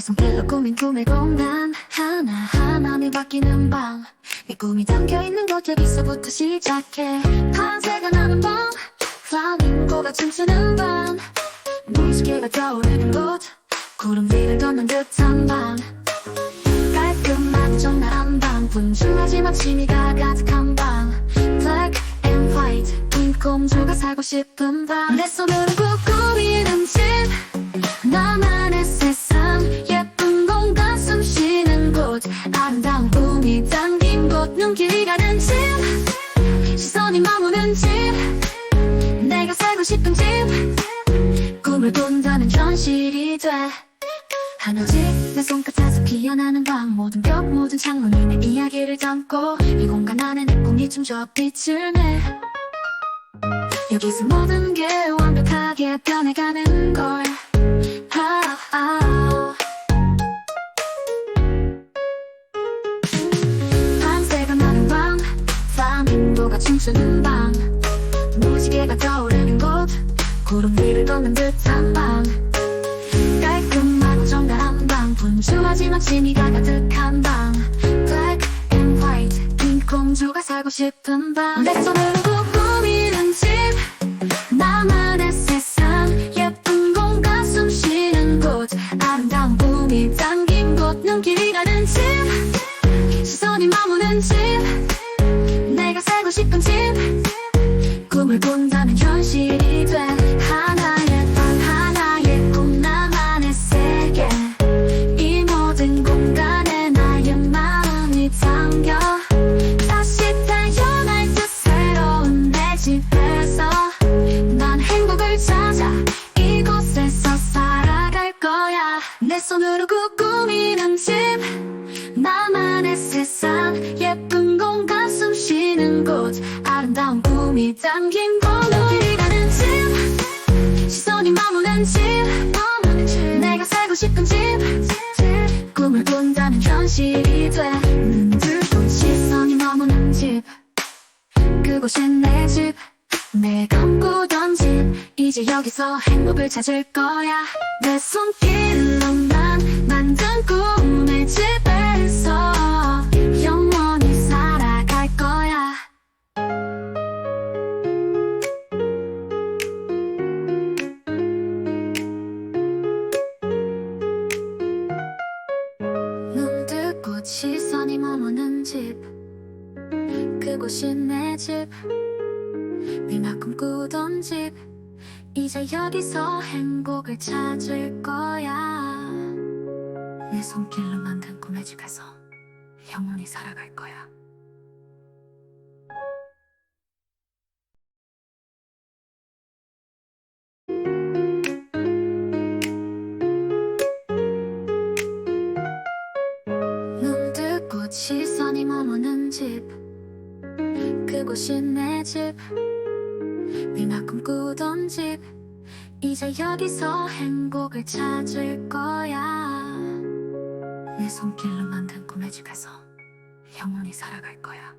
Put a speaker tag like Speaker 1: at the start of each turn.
Speaker 1: 손길로 꾸민 꿈의 공간. 하나하나는 바뀌는 밤내 꿈이 담겨있는 곳 여기서부터 시작해. 밤새가 나는 밤. 플라밍고가 춤추는 밤. 무지개가 떠오르는 곳. 구름 위를 걷는 듯한 밤. 깔끔하고 적나란 방 분주하지만 취미가 가득한 방 Black and white 흰 공주가 살고 싶은 밤내 손으로 꾹 꾸미는 집. 나만의 세상 머무는 집 내가 살고 싶은 집. 꿈을 꾼다는 현실이 돼. 하늘집 내 손끝에서 피어나는 방 모든 벽 모든 창문이 내 이야기를 담고 이 공간 안에 내 꿈이 춤춰 빛을 내. 여기서 모든 게 완벽하게 변해가는 걸. 아, 아. 플라밍고가 춤추는 밤. 무지개가 떠오르는 곳. 구름 위를 걷는 듯한 밤. 깔끔하고 정갈한 방 분주하지만 취미가 가득한 방 Black and white. 흰 공주가 살고 싶은 밤내 손으로 꾸미는 집. 나만의 꿈을 꾼다면 현실이 돼. 하나의 방 하나의 꿈 나만의 세계. 이 모든 공간에 나의 마음이 담겨. 다시 태어날 듯 새로운 내 집에서 난 행복을 찾아 이곳에서 살아갈 거야. 내 손으로 꾹 꾸미는 집 곳 눈길이 가는 집. 시선이 머무는 집. 내가 살고 싶은 집. 꿈을 꾼다면 현실이 돼눈 들고 시선이 머무는 집. 그곳은 내 집. 내가 꿈꾸던 집. 이제 여기서 행복을 찾을 거야. 내 손길로 만 만든 꿈의 집 뜨고 시선이 머무는 집. 그곳이 내 집. 내가 꿈꾸던 집. 이제 여기서 행복을 찾을 거야. 내 손길로 만든 꿈의 집에서 영원히 살아갈 거야 뜨고 시선이 머무는 집. 그곳이 내 집. 내가 꿈꾸던 집. 이제 여기서 행복을 찾을 거야. 내 손길로 만든 꿈의 집에서 영원히 살아갈 거야